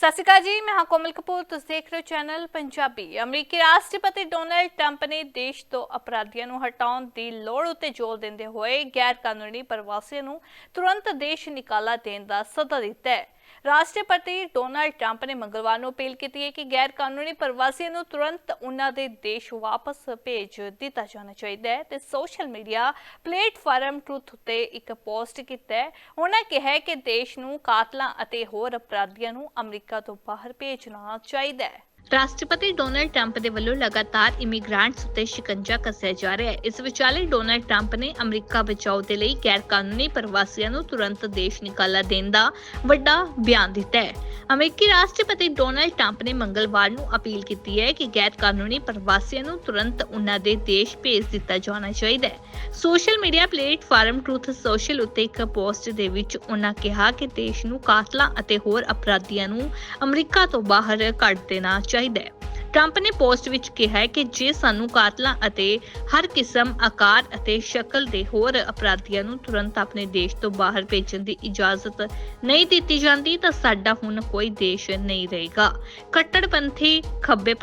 ਸਤਿ ਸ਼੍ਰੀ ਅਕਾਲ ਜੀ, ਮੈਂ ਹਾਂ ਕੋਮਲ ਕਪੂਰ, ਤੁਸੀਂ ਦੇਖ ਰਹੇ ਹੋ ਚੈਨਲ ਪੰਜਾਬੀ। ਅਮਰੀਕੀ ਰਾਸ਼ਟਰਪਤੀ ਡੋਨਲਡ ਟਰੰਪ ਨੇ ਦੇਸ਼ ਤੋਂ ਅਪਰਾਧੀਆਂ ਨੂੰ ਹਟਾਉਣ ਦੀ ਲੋੜ ਉੱਤੇ ਜ਼ੋਰ ਦਿੰਦੇ ਹੋਏ ਗੈਰ ਕਾਨੂੰਨੀ ਪ੍ਰਵਾਸੀਆਂ ਨੂੰ ਤੁਰੰਤ ਦੇਸ਼ ਨਿਕਾਲਾ ਦੇਣ ਦਾ ਸੱਦਾ ਦਿੱਤਾ ਹੈ। ਰਾਸ਼ਟਰਪਤੀ ਡੋਨਾਲਡ ਟਰੰਪ ਨੇ ਮੰਗਲਵਾਰ ਨੂੰ ਅਪੀਲ ਕੀਤੀ ਹੈ ਕਿ ਗੈਰ ਕਾਨੂੰਨੀ ਪ੍ਰਵਾਸੀਆਂ ਨੂੰ ਤੁਰੰਤ ਉਹਨਾਂ ਦੇ ਦੇਸ਼ ਵਾਪਸ ਭੇਜ ਦਿੱਤਾ ਜਾਣਾ ਚਾਹੀਦਾ ਹੈ ਤੇ ਸੋਸ਼ਲ ਮੀਡੀਆ ਪਲੇਟਫਾਰਮ ਟਰੂਥ ਉੱਤੇ ਇੱਕ ਪੋਸਟ ਕੀਤਾ ਹੈ। ਉਹਨਾਂ ਕਿਹਾ ਕਿ ਦੇਸ਼ ਨੂੰ ਕਾਤਲਾਂ ਅਤੇ ਹੋਰ ਅਪਰਾਧੀਆਂ ਨੂੰ ਅਮਰੀਕਾ ਤੋਂ ਬਾਹਰ ਭੇਜਣਾ ਚਾਹੀਦਾ ਹੈ। ਰਾਸ਼ਟਰਪਤੀ ਡੋਨਲਡ ਟਰੰਪ ਦੇ ਵੱਲੋਂ ਲਗਾਤਾਰ ਇਮੀਗ੍ਰੈਂਟਸ ਉੱਤੇ ਸ਼ਿਕੰਜਾ ਕੱਸਿਆ ਜਾ ਰਿਹਾ ਹੈ। ਇਸ ਵਿਚਾਲੇ ਡੋਨਲਡ ਟਰੰਪ ਨੇ ਅਮਰੀਕਾ ਬਚਾਓ ਦੇ ਲਈ ਗੈਰ ਕਾਨੂੰਨੀ ਪ੍ਰਵਾਸੀਆਂ ਨੂੰ ਤੁਰੰਤ ਦੇਸ਼ ਨਿਕਾਲਾ ਦੇਣ ਦਾ ਵੱਡਾ ਬਿਆਨ ਦਿੱਤਾ ਹੈ। ਅਮਰੀਕੀ ਰਾਸ਼ਟਰਪਤੀ ਡੋਨਾਲਡ ਟਰੰਪ ਨੇ ਮੰਗਲਵਾਰ ਨੂੰ ਅਪੀਲ ਕੀਤੀ ਹੈ ਕਿ ਗੈਰ ਕਾਨੂੰਨੀ ਪ੍ਰਵਾਸੀਆਂ ਨੂੰ ਤੁਰੰਤ ਉਨ੍ਹਾਂ ਦੇ ਦੇਸ਼ ਭੇਜ ਦਿੱਤਾ ਜਾਣਾ ਚਾਹੀਦਾ ਹੈ। Social media platform Truth Social ਉੱਤੇ ਇੱਕ ਪੋਸਟ ਦੇ ਵਿੱਚ ਉਹਨਾਂ ਕਿਹਾ ਕਿ ਦੇਸ਼ ਨੂੰ ਕਾਤਲਾਂ ਅਤੇ ਹੋਰ ਅਪਰਾਧੀਆਂ ਨੂੰ ਅਮਰੀਕਾ ਤੋਂ ਬਾਹਰ ਕੱਢ ਦੇਣਾ ਚਾਹੀਦਾ ਹੈ। ਟਰੰਪ ਨੇ ਪੋਸਟ ਵਿੱਚ ਕਿਹਾ ਹੈ ਕਿ ਜੇ ਸਾਨੂੰ ਕਾਤਲਾਂ ਅਤੇ ਹਰ ਕਿਸਮ ਆਕਾਰ ਅਤੇ ਸ਼ਕਲ ਦੇ ਹੋਰ ਅਪਰਾਧੀਆਂ ਨੂੰ ਤੁਰੰਤ ਆਪਣੇ ਦੇਸ਼ ਤੋਂ ਬਾਹਰ ਭੇਜਣ ਦੀ ਇਜਾਜ਼ਤ ਨਹੀਂ ਦਿੱਤੀ ਜਾਂਦੀ, ਤਾਂ ਸਾਡਾ ਹੁਣ ਕੋਈ ਦੇਸ਼ ਨਹੀਂ ਰਹੇਗਾ। ਕੱਟੜਪੰਥੀ ਖੱਬੇ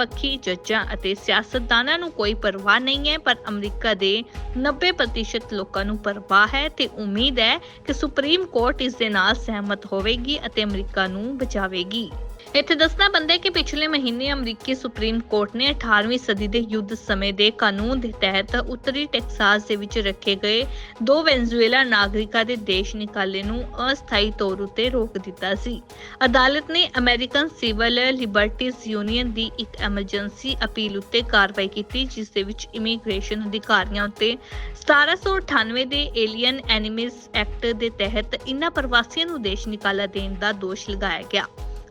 ਜੱਜਾਂ ਅਤੇ ਸਿਆਸਤਦਾਨਾਂ ਨੂੰ ਕੋਈ ਪਰਵਾਹ ਨਹੀਂ ਹੈ, ਪਰ ਅਮਰੀਕਾ ਦੇ 90% ਲੋਕਾਂ ਨੂੰ ਪਰਵਾਹ ਹੈ ਤੇ ਉਮੀਦ ਹੈ ਕਿ ਸੁਪਰੀਮ ਕੋਰਟ ਇਸ ਦੇ ਨਾਲ ਸਹਿਮਤ ਹੋਵੇਗੀ ਅਤੇ ਅਮਰੀਕਾ ਨੂੰ ਬਚਾਵੇਗੀ। ਇੱਥੇ ਦੱਸਣਾ ਬੰਦਾ ਕਿ ਪਿਛਲੇ ਮਹੀਨੇ ਅਮਰੀਕੀ ਸੁਪਰੀਮ ਕੋਰਟ ਨੇ 18ਵੀਂ ਸਦੀ ਦੇ ਯੁੱਧ ਸਮੇਂ ਦੇ ਕਾਨੂੰਨ ਦੇ ਤਹਿਤ ਉੱਤਰੀ ਟੈਕਸਾਸ ਦੇ ਵਿੱਚ ਰੱਖੇ ਗਏ ਦੋ ਵੈਨਜ਼ੂਏਲਾ ਨਾਗਰਿਕਾਂ ਦੇ ਦੇਸ਼ ਨਿਕਾਲੇ ਨੂੰ ਅਸਥਾਈ ਤੌਰ ਉਤੇ ਰੋਕ ਦਿੱਤਾ ਸੀ। ਅਦਾਲਤ ਨੇ ਅਮਰੀਕਨ ਸਿਵਲ ਲਿਬਰਟੀਜ਼ ਯੂਨੀਅਨ ਦੀ ਇੱਕ ਐਮਰਜੈਂਸੀ ਅਪੀਲ ਉੱਤੇ ਕਾਰਵਾਈ ਕੀਤੀ, ਜਿਸ ਦੇ ਵਿੱਚ ਇਮੀਗ੍ਰੇਸ਼ਨ ਅਧਿਕਾਰੀਆਂ ਉੱਤੇ 1798 ਦੇ ਏਲੀਅਨ ਐਨੀਮੀਜ਼ ਐਕਟ ਦੇ ਤਹਿਤ ਇਨ੍ਹਾਂ ਪ੍ਰਵਾਸੀਆਂ ਨੂੰ ਦੇਸ਼ ਨਿਕਾਲਾ ਦੇਣ ਦਾ ਦੋਸ਼ ਲਗਾਇਆ ਗਿਆ।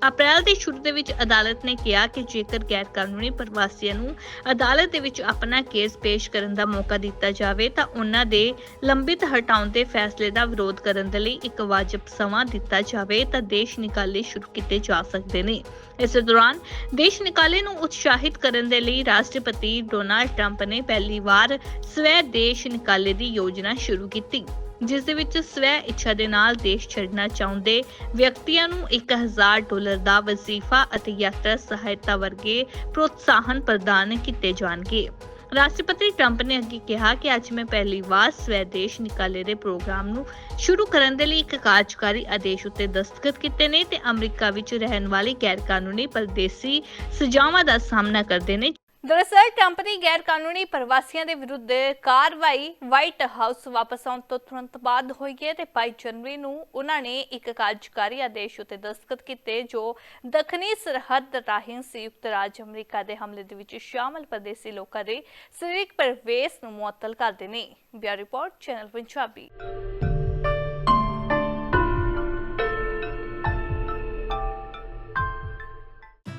ਅਪ੍ਰੈਲ ਦੇ ਸ਼ੁਰੂ ਦੇ ਵਿੱਚ ਅਦਾਲਤ ਨੇ ਕਿਹਾ ਕਿ ਜੇਕਰ ਗੈਰ ਕਾਨੂੰਨੀ ਪ੍ਰਵਾਸੀਆਂ ਨੂੰ ਅਦਾਲਤ ਦੇ ਵਿੱਚ ਆਪਣਾ ਕੇਸ ਪੇਸ਼ ਕਰਨ ਦਾ ਮੌਕਾ ਦਿੱਤਾ ਜਾਵੇ, ਤਾਂ ਉਹਨਾਂ ਦੇ ਲੰਬਿਤ ਹਟਾਉਣ ਦੇ ਫੈਸਲੇ ਦਾ ਵਿਰੋਧ ਕਰਨ ਦੇ ਲਈ ਇੱਕ ਵਾਜਬ ਸਮਾਂ ਦਿੱਤਾ ਜਾਵੇ, ਤਾਂ ਦੇਸ਼ ਨਿਕਾਲੇ ਸ਼ੁਰੂ ਕੀਤੇ ਜਾ ਸਕਦੇ ਨੇ। ਇਸ ਦੌਰਾਨ ਦੇਸ਼ ਨਿਕਾਲੇ ਨੂੰ ਉਤਸ਼ਾਹਿਤ ਕਰਨ ਦੇ ਲਈ ਰਾਸ਼ਟਰਪਤੀ ਡੋਨਾਲਡ ਟਰੰਪ ਨੇ ਪਹਿਲੀ ਵਾਰ ਸਵੈ ਦੇਸ਼ ਨਿਕਾਲੇ ਦੀ ਯੋਜਨਾ ਸ਼ੁਰੂ ਕੀਤੀ। ਜਿਸ ਦੇ ਵਿੱਚ ਸਵੈ ਇੱਛਾ ਦੇ ਨਾਲ ਦੇਸ਼ ਛੱਡਣਾ ਚਾਹੁੰਦੇ ਵਿਅਕਤੀਆਂ ਨੂੰ 1000 ਡਾਲਰ ਦਾ ਵਜ਼ੀਫਾ ਅਤੇ ਯਾਤਰਾ ਸਹਾਇਤਾ ਵਰਗੇ ਪ੍ਰੋਤਸਾਹਨ ਪ੍ਰਦਾਨ ਕੀਤੇ ਜਾਣਗੇ। ਰਾਸ਼ਟਰਪਤੀ ਟਰੰਪ ਨੇ ਅੱਗੇ ਕਿਹਾ ਕਿ ਅੱਜ ਮੈਂ ਪਹਿਲੀ ਵਾਰ ਸਵੈਦੇਸ਼ ਨਿਕਾਲੇ ਦੇ ਪ੍ਰੋਗਰਾਮ ਨੂੰ ਸ਼ੁਰੂ ਕਰਨ ਦੇ ਲਈ ਇੱਕ ਕਾਰਜਕਾਰੀ ਆਦੇਸ਼ ਉੱਤੇ ਦਸਤਖਤ ਕੀਤੇ ਨੇ ਤੇ ਅਮਰੀਕਾ ਵਿੱਚ ਰਹਿਣ ਵਾਲੇ ਗੈਰ ਕਾਨੂੰਨੀ ਪਰਦੇਸੀ ਸਜ਼ਾਵਾਂ ਦਾ ਸਾਹਮਣਾ ਕਰਦੇ ਨੇ। ਦਰਅਸਲ ਟਰੰਪ ਦੀ ਗੈਰ ਕਾਨੂੰਨੀ ਪ੍ਰਵਾਸੀਆਂ ਦੇ ਵਿਰੁੱਧ ਕਾਰਵਾਈ ਵਾਈਟ ਹਾਊਸ ਵਾਪਸ ਆਉਣ ਤੋਂ ਤੁਰੰਤ ਬਾਅਦ ਹੋਈ ਹੈ ਤੇ 22 ਜਨਵਰੀ ਨੂੰ ਉਹਨਾਂ ਨੇ ਇੱਕ ਕਾਰਜਕਾਰੀ ਆਦੇਸ਼ ਉੱਤੇ ਦਸਤਖਤ ਕੀਤੇ ਜੋ ਦੱਖਣੀ ਸਰਹੱਦ ਰਾਹੀਂ ਸੰਯੁਕਤ ਰਾਜ ਅਮਰੀਕਾ ਦੇ ਹਮਲੇ ਦੇ ਵਿੱਚ ਸ਼ਾਮਲ ਪਰਦੇਸੀ ਲੋਕਾਂ ਦੇ ਸਰੀਰਕ ਪ੍ਰਵੇਸ਼ ਨੂੰ ਮੁਅੱਤਲ ਕਰਦੇ ਨੇ। Bureau report, channel Punjabi.